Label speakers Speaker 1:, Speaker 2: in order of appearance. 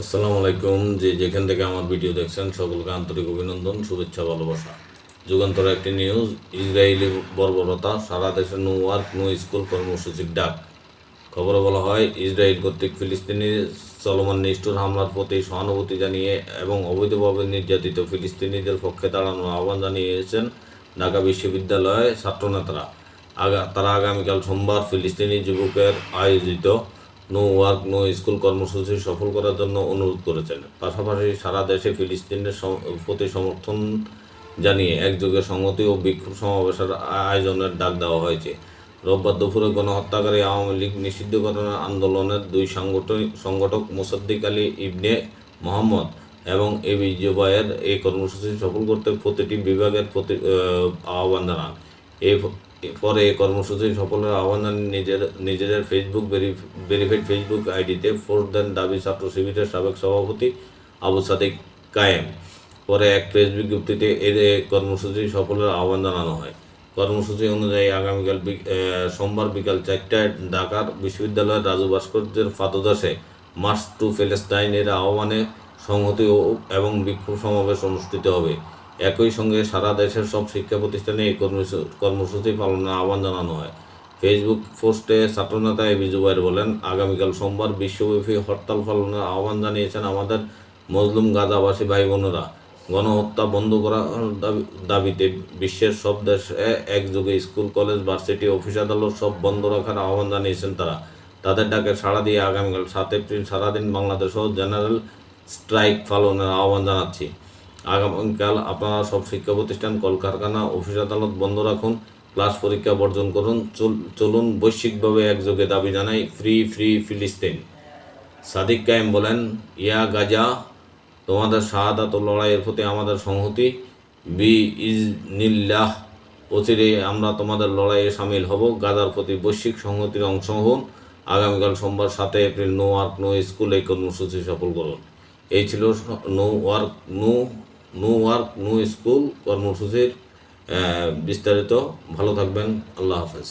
Speaker 1: আসসালামু আলাইকুম। যে যেখান থেকে আমার ভিডিও দেখছেন, সকলকে আন্তরিক অভিনন্দন, শুভেচ্ছা, ভালোবাসা। যুগান্তর একটি নিউজ, ইসরায়েলি বর্বরতা, সারা দেশে নো ওয়ার্ক, নো স্কুল কর্মসূচির ডাক। খবরে বলা হয়, ইসরায়েল কর্তৃক ফিলিস্তিনি চলমান নিষ্ঠুর হামলার প্রতি সহানুভূতি জানিয়ে এবং অবৈধভাবে নির্যাতিত ফিলিস্তিনিদের পক্ষে দাঁড়ানোর আহ্বান জানিয়েছেন ঢাকা বিশ্ববিদ্যালয়ের ছাত্রনেতারা। আগা তারা আগামীকাল সোমবার ফিলিস্তিনি যুবকের আয়োজিত নো ওয়ার্ক, নো স্কুল কর্মসূচি সফল করার জন্য অনুরোধ করেছেন। পাশাপাশি সারা দেশে ফিলিস্তিনের প্রতি সমর্থন জানিয়ে একযোগে সংহতি ও বিক্ষোভ সমাবেশের আয়োজনের ডাক দেওয়া হয়েছে। রোববার দুপুরে গণহত্যাকারী আওয়ামী লীগ নিষিদ্ধ নিষিদ্ধকরণ আন্দোলনের দুই সংগঠন, সংগঠক মোসাদ্দিক আলী ইবনে মোহাম্মদ এবং এবি জুবায়ের এই কর্মসূচি সফল করতে প্রতিটি বিভাগের প্রতি আহ্বান জানান। এই পরে কর্মসূচি সফলের আহ্বান নিজের, নিজেদের ফেসবুক ভেরিফাইড ফেসবুক আইডিতে ফোর দেন দাবি ছাত্র শিবিরের সাবেক সভাপতি আবু সাদিক কায়েম। পরে এক প্রেস বিজ্ঞপ্তিতে এর কর্মসূচি সফলের আহ্বান জানানো হয়। কর্মসূচি অনুযায়ী আগামীকাল সোমবার বিকাল চারটায় ঢাকার বিশ্ববিদ্যালয়ের রাজু ভাস্কর্যের পাদদাসে মার্চ টু প্যালেস্টাইনের আহ্বানে সংহতি এবং বিক্ষোভ সমাবেশ অনুষ্ঠিত হবে। একই সঙ্গে সারা দেশের সব শিক্ষা প্রতিষ্ঠানে এই কর্মসূ- কর্মসূচি পালনের আহ্বান জানানো হয়। ফেসবুক পোস্টে ছাত্রনেতা এবি জুবাইর বলেন, আগামীকাল সোমবার বিশ্বব্যাপী হরতাল পালনের আহ্বান জানিয়েছেন আমাদের মজলুম গাজাবাসী ভাই বোনেরা গণহত্যা বন্ধ করার দাবি- দাবিতে বিশ্বের সব দেশে একযোগে স্কুল, কলেজ, ভার্সিটি, অফিস আদালত সব বন্ধ রাখার আহ্বান জানিয়েছেন তারা। তাদের ডাকে সাড়া দিয়ে আগামীকাল সাত এপ্রিল সারাদিন বাংলাদেশও জেনারেল স্ট্রাইক পালনের আহ্বান জানাচ্ছি। আগামীকাল আপনারা সব শিক্ষা প্রতিষ্ঠান, কলকারখানা, অফিস আদালত বন্ধ রাখুন, ক্লাস পরীক্ষা বর্জন করুন, চল- চলুন বৈশ্বিকভাবে একযোগে দাবি জানাই ফ্রি ফ্রি ফিলিস্তিন। সাদিক কায়েম বলেন, ইয়া গাজা, তোমাদের শাহাদাত ও লড়াইয়ের প্রতি আমাদের সংহতি। বি ইজ নিল্লাহ অচিরে আমরা তোমাদের লড়াইয়ে সামিল হব। গাজার প্রতি বৈশ্বিক সংহতির অংশ হন। আগামীকাল সোমবার সাতই April no work, no school এই কর্মসূচি সফল করুন। এই ছিল no work, no no work no school কর্মসূচির বিস্তারিত। ভালো থাকবেন। আল্লাহ হাফেজ।